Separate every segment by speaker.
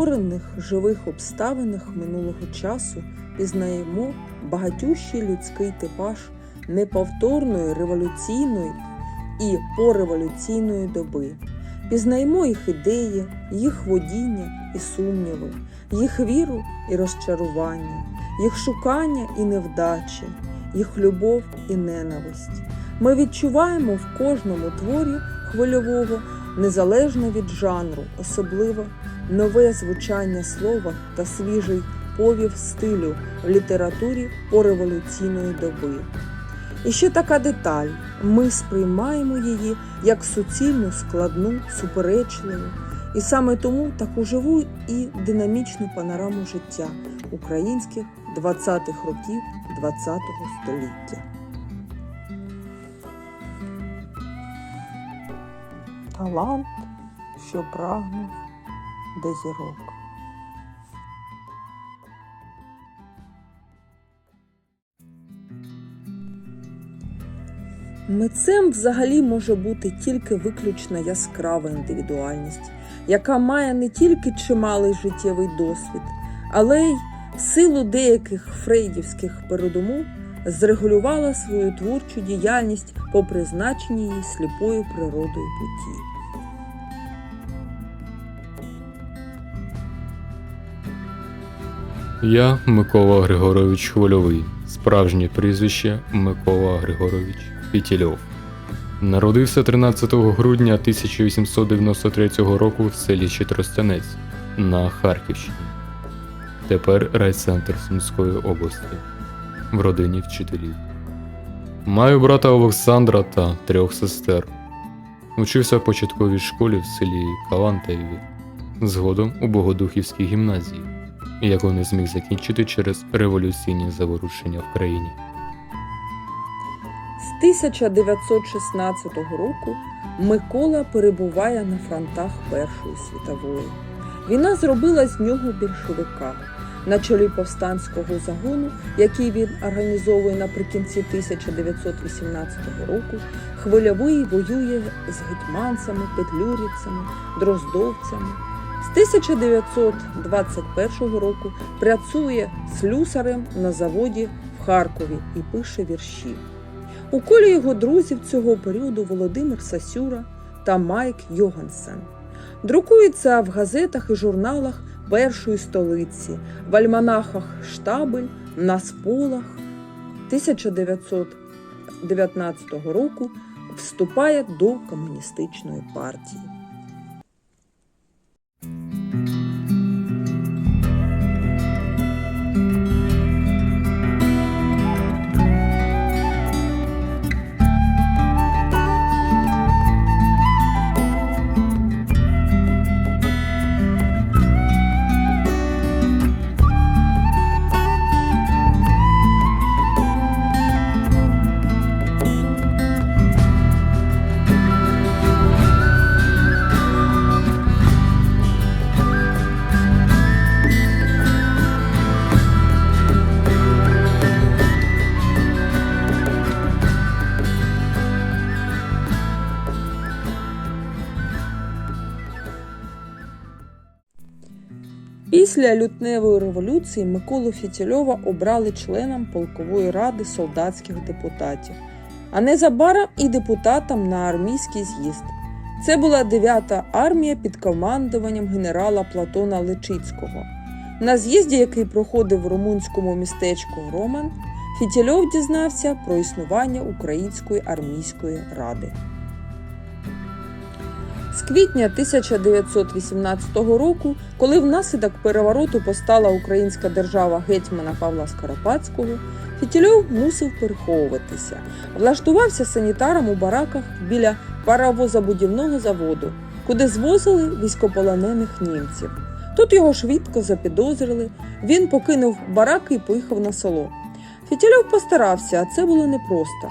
Speaker 1: У відтворених живих обставинах минулого часу пізнаємо багатющий людський типаж неповторної революційної і пореволюційної доби. Пізнаємо їх ідеї, їх водіння і сумніви, їх віру і розчарування, їх шукання і невдачі, їх любов і ненависть. Ми відчуваємо в кожному творі хвильового, незалежно від жанру, особливо нове звучання слова та свіжий повів стилю в літературі пореволюційної доби. І ще така деталь: ми сприймаємо її як суцільну, складну, суперечливу, і саме тому таку живу і динамічну панораму життя українських 20-х років ХХ століття. Талант, що прагнув до зірок. Митцем взагалі може бути тільки виключно яскрава індивідуальність, яка має не тільки чималий життєвий досвід, але й силу деяких фрейдівських передумов зрегулювала свою творчу діяльність по призначенні їй сліпою природою путі.
Speaker 2: Я Микола Григорович Хвильовий, справжнє прізвище Микола Григорович Фітільов. Народився 13 грудня 1893 року в селі Читростянець на Харківщині. Тепер райцентр Сумської області в родині вчителів. Маю брата Олександра та трьох сестер. Учився в початковій школі в селі Калантаєві, згодом у Богодухівській гімназії яку не зміг закінчити через революційні заворушення в країні.
Speaker 1: З 1916 року Микола перебуває на фронтах Першої світової. Війна зробила з нього більшовика. На чолі повстанського загону, який він організовує наприкінці 1918 року, хвильовий воює з гетьманцями, петлюрівцями, дроздовцями. З 1921 року працює слюсарем на заводі в Харкові і пише вірші. У колі його друзів цього періоду Володимир Сасюра та Майк Йогансен. Друкується в газетах і журналах першої столиці, в альманахах Штабель, на сполах. 1919 року вступає до комуністичної партії. Після лютневої революції Миколу Фітільова обрали членом полкової ради солдатських депутатів, а незабаром і депутатом на армійський з'їзд. Це була 9-та армія під командуванням генерала Платона Личицького. На з'їзді, який проходив в румунському містечку Роман, Фітільов дізнався про існування Української армійської ради. З квітня 1918 року, коли внаслідок перевороту постала українська держава гетьмана Павла Скоропадського, Фітільов мусив переховуватися, влаштувався санітаром у бараках біля паровозобудівного заводу, куди звозили військополонених німців. Тут його швидко запідозрили. Він покинув бараки і поїхав на село. Фітільов постарався, а це було непросто,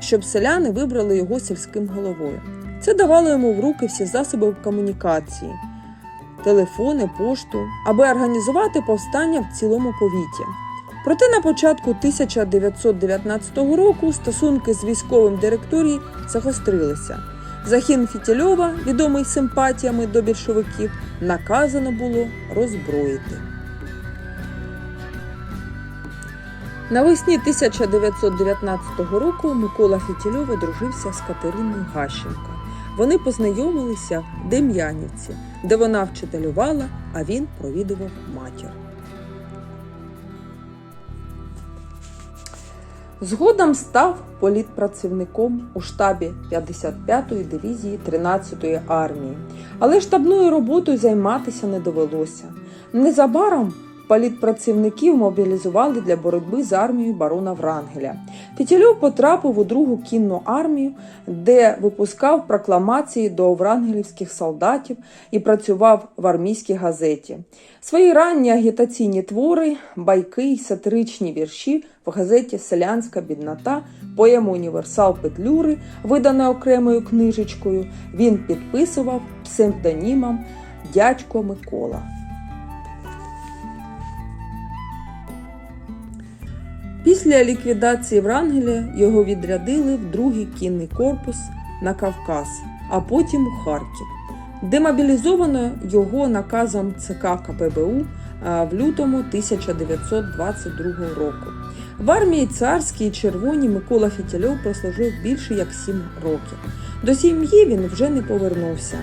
Speaker 1: щоб селяни вибрали його сільським головою. Це давало йому в руки всі засоби комунікації, телефони, пошту, аби організувати повстання в цілому повіті. Проте на початку 1919 року стосунки з військовим директорії загострилися. Загін Фітільова, відомий симпатіями до більшовиків, наказано було роззброїти. Навесні 1919 року Микола Фітільов одружився з Катериною Гащенко. Вони познайомилися в Дем'янівці, де вона вчителювала, а він провідував матір. Згодом став політпрацівником у штабі 55-ї дивізії 13-ї армії, але штабною роботою займатися не довелося. Незабаром політпрацівників мобілізували для боротьби з армією барона Врангеля. Фітільов потрапив у другу кінну армію, де випускав прокламації до врангелівських солдатів і працював в армійській газеті. Свої ранні агітаційні твори, байки й сатиричні вірші в газеті Селянська біднота, поему Універсал Петлюри, видане окремою книжечкою, він підписував псевдонімом Дядько Микола. Після ліквідації Врангеля його відрядили в другий кінний корпус на Кавказ, а потім у Харків. Демобілізовано його наказом ЦК КПБУ в лютому 1922 року. В армії царській і червоній Микола Фітільов прослужив більше як сім років. До сім'ї він вже не повернувся.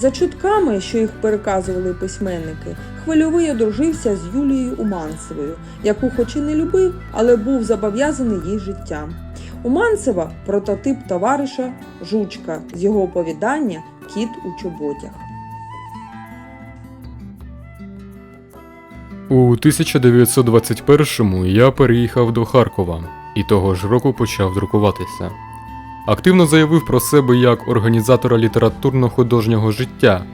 Speaker 1: За чутками, що їх переказували письменники, хвильовий одружився з Юлією Уманцевою, яку хоч і не любив, але був зобов'язаний їй життям. Уманцева прототип товариша Жучка з його оповідання Кіт у чоботях.
Speaker 2: У 1921-му я переїхав до Харкова і того ж року почав друкуватися. Активно заявив про себе як організатора літературно-художнього життя,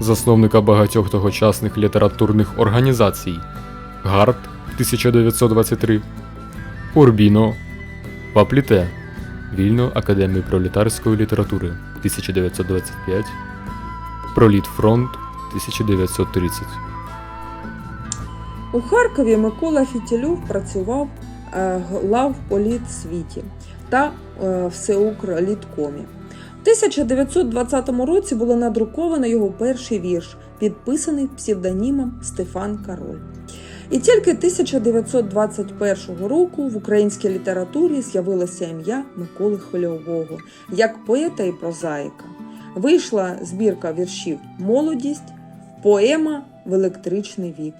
Speaker 2: засновника багатьох тогочасних літературних організацій Гард 1923, Урбіно, Папліте, Вільну академію пролетарської літератури 1925, Пролітфронт 1930.
Speaker 1: У Харкові Микола Фітілюв працював е, главполітсвіті та е, Всеукрліткомі. В 1920 році було надруковано його перший вірш, підписаний псевдонімом Стефан Кароль. І тільки 1921 року в українській літературі з'явилося ім'я Миколи Хвильового як поета і прозаїка. Вийшла збірка віршів Молодість, поема в електричний вік.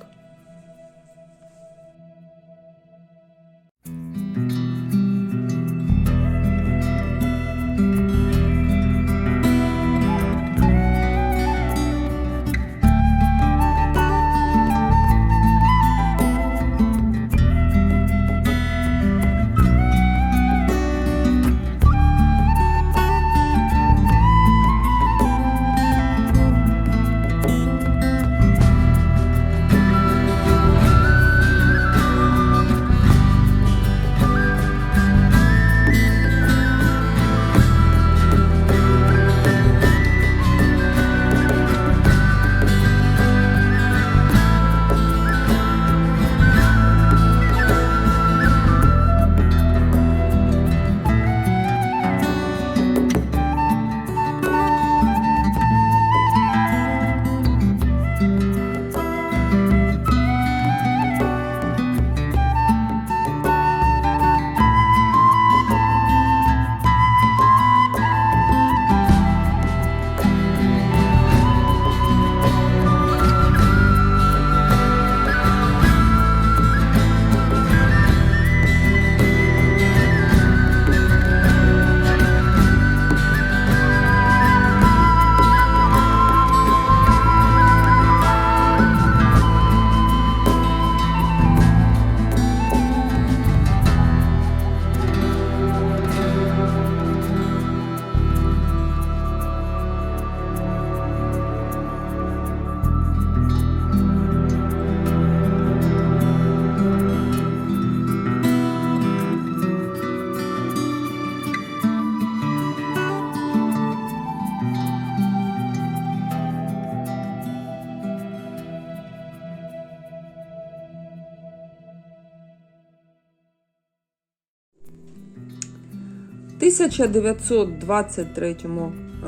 Speaker 1: 1923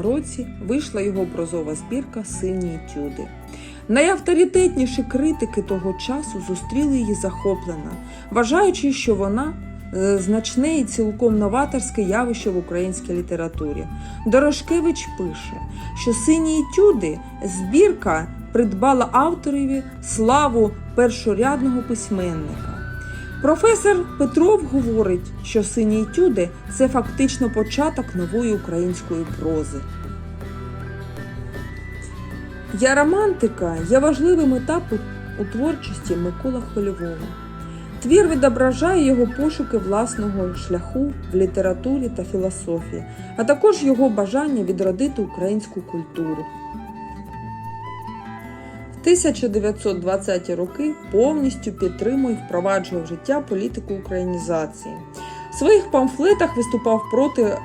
Speaker 1: році вийшла його прозова збірка Сині етюди. Найавторитетніші критики того часу зустріли її захоплено, вважаючи, що вона е, значне і цілком новаторське явище в українській літературі. Дорошкевич пише, що сині етюди збірка придбала авторові славу першорядного письменника. Професор Петров говорить, що сині етюди це фактично початок нової української прози. Я романтика є важливим етапом у творчості Микола Хвильового. Твір відображає його пошуки власного шляху в літературі та філософії, а також його бажання відродити українську культуру. В 1920-ті роки повністю підтримує і впроваджує в життя політику українізації. В своїх памфлетах виступав проти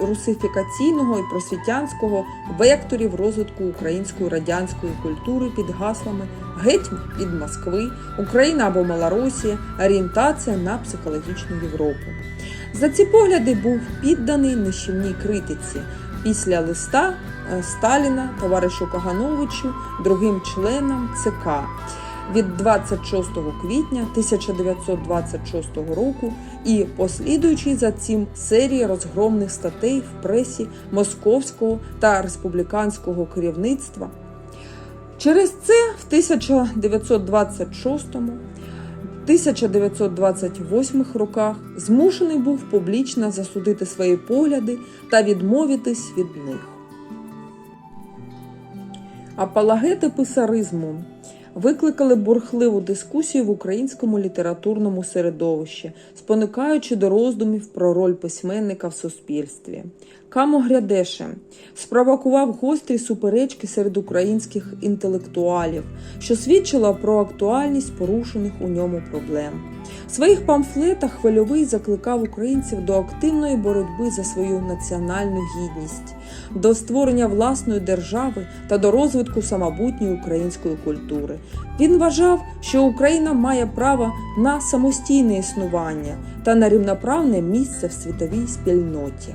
Speaker 1: русифікаційного і просвітянського векторів розвитку української радянської культури під гаслами Геть від Москви, Україна або Малоросія, орієнтація на психологічну Європу. За ці погляди був підданий нищівній критиці після листа Сталіна товаришу Кагановичу, другим членам ЦК від 26 квітня 1926 року і послідуючи за цим серії розгромних статей в пресі московського та республіканського керівництва. Через це в 1926 1928 роках змушений був публічно засудити свої погляди та відмовитись від них. Апологети писаризму викликали бурхливу дискусію в українському літературному середовищі, спонукаючи до роздумів про роль письменника в суспільстві. Камо Грядеше спровокував гострі суперечки серед українських інтелектуалів, що свідчило про актуальність порушених у ньому проблем. В своїх памфлетах хвильовий закликав українців до активної боротьби за свою національну гідність, до створення власної держави та до розвитку самобутньої української культури. Він вважав, що Україна має право на самостійне існування та на рівноправне місце в світовій спільноті.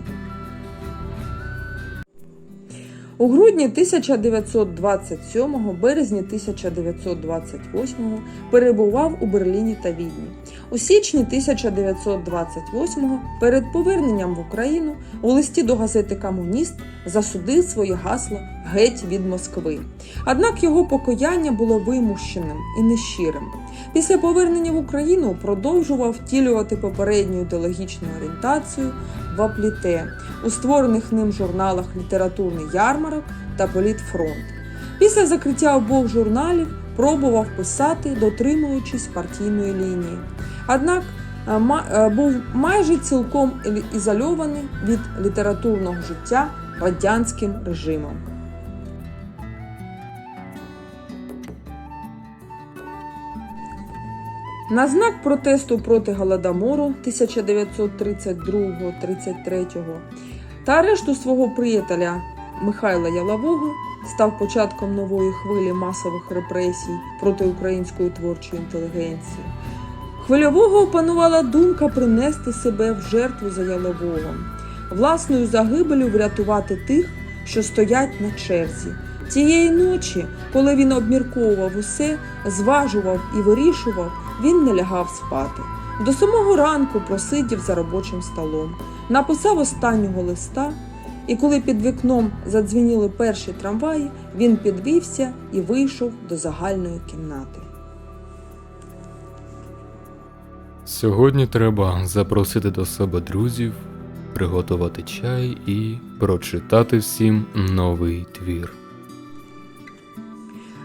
Speaker 1: У грудні 1927-го, березні 1928-го перебував у Берліні та Відні. У січні 1928-го перед поверненням в Україну у листі до газети Комуніст засудив своє гасло геть від Москви. Однак його покаяння було вимущеним і нещирим. Після повернення в Україну продовжував втілювати попередню ідеологічну орієнтацію в апліте у створених ним журналах Літературний ярмарок та Політфронт. Після закриття обох журналів пробував писати, дотримуючись партійної лінії. Однак е, е, був майже цілком ізольований від літературного життя радянським режимом. На знак протесту проти Голодомору 1932-33 та арешту свого приятеля Михайла Ялового став початком нової хвилі масових репресій проти української творчої інтелігенції. Хвильового опанувала думка принести себе в жертву за Ялового, власною загибелю врятувати тих, що стоять на черзі. Тієї ночі, коли він обмірковував усе, зважував і вирішував, він не лягав спати. До самого ранку просидів за робочим столом, написав останнього листа, і коли під вікном задзвініли перші трамваї, він підвівся і вийшов до загальної кімнати.
Speaker 2: Сьогодні треба запросити до себе друзів, приготувати чай і прочитати всім новий твір.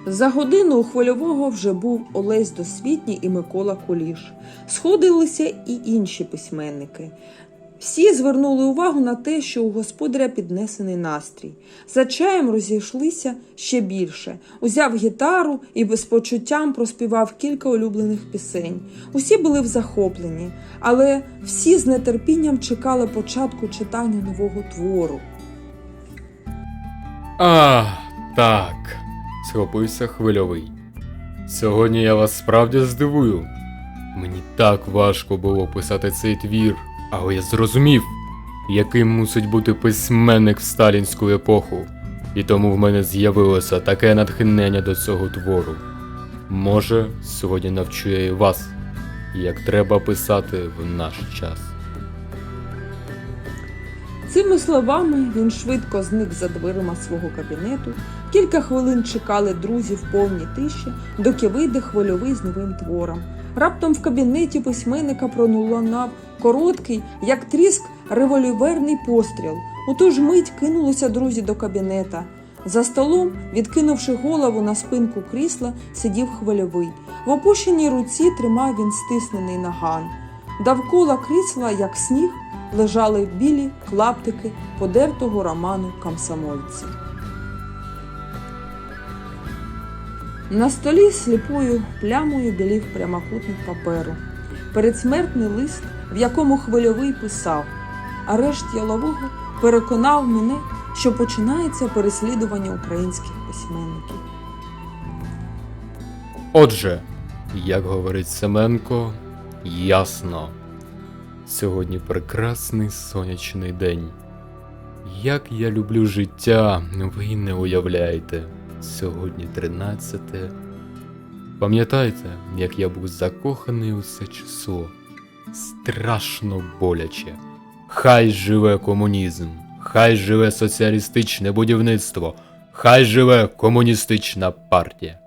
Speaker 1: За годину у хвильового вже був Олесь Досвітній і Микола Куліш. Сходилися і інші письменники. Всі звернули увагу на те, що у господаря піднесений настрій. За чаєм розійшлися ще більше. Узяв гітару і без почуттям проспівав кілька улюблених пісень. Усі були в захопленні, але всі з нетерпінням чекали початку читання нового твору.
Speaker 2: А, так, схопився хвильовий. Сьогодні я вас справді здивую. Мені так важко було писати цей твір, але я зрозумів. яким мусить бути письменник в сталінську епоху, і тому в мене з'явилося таке натхнення до цього твору. Може, сьогодні навчу я і вас, як треба писати в наш час.
Speaker 1: Цими словами він швидко зник за дверима свого кабінету. Кілька хвилин чекали друзі в повній тиші, доки вийде хвильовий з новим твором. Раптом в кабінеті письменника пролунав короткий, як тріск, револьверний постріл. У ту ж мить кинулися друзі до кабінета. За столом, відкинувши голову на спинку крісла, сидів хвильовий. В опущеній руці тримав він стиснений наган. Довкола крісла, як сніг, лежали білі клаптики подертого роману комсомольці. На столі сліпою плямою білів прямокутник паперу. Передсмертний лист, в якому хвильовий писав. Арешт ялового переконав мене, що починається переслідування українських письменників.
Speaker 2: Отже, як говорить Семенко, ясно. Сьогодні прекрасний сонячний день. Як я люблю життя, ви не уявляєте. Сьогодні 13. Пам'ятайте, як я був закоханий у це число? Страшно боляче. Хай живе комунізм, хай живе соціалістичне будівництво, хай живе комуністична партія.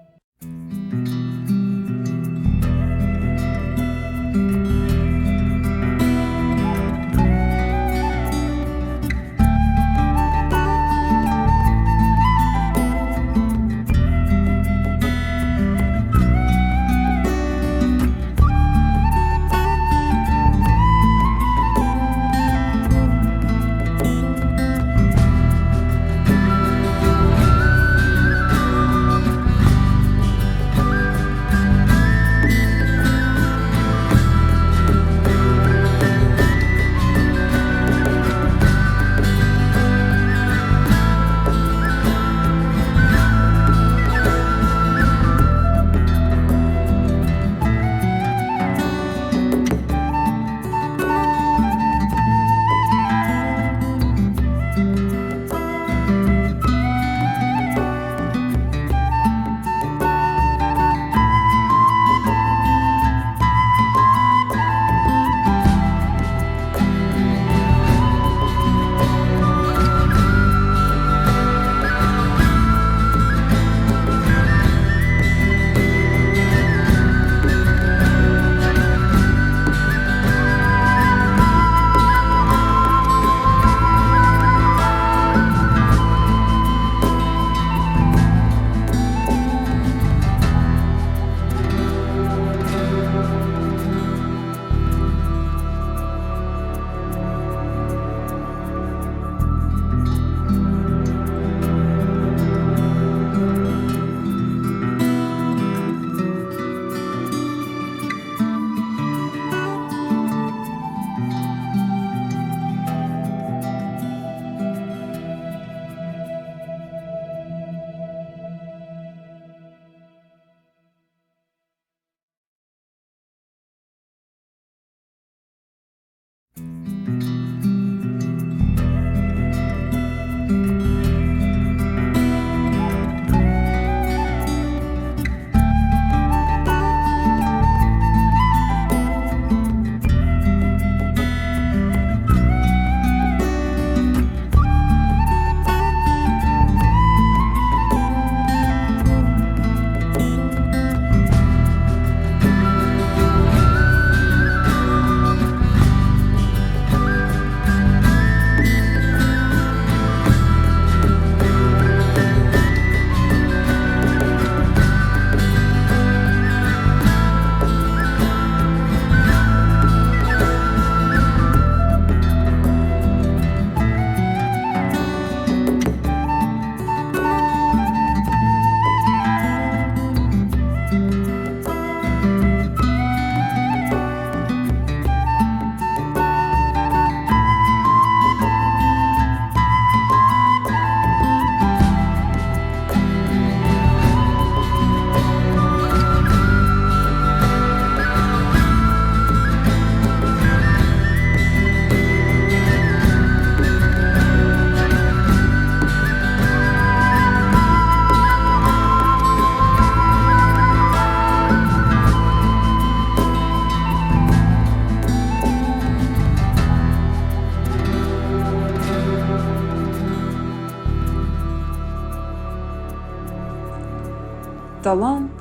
Speaker 1: Талант,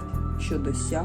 Speaker 1: що досяг.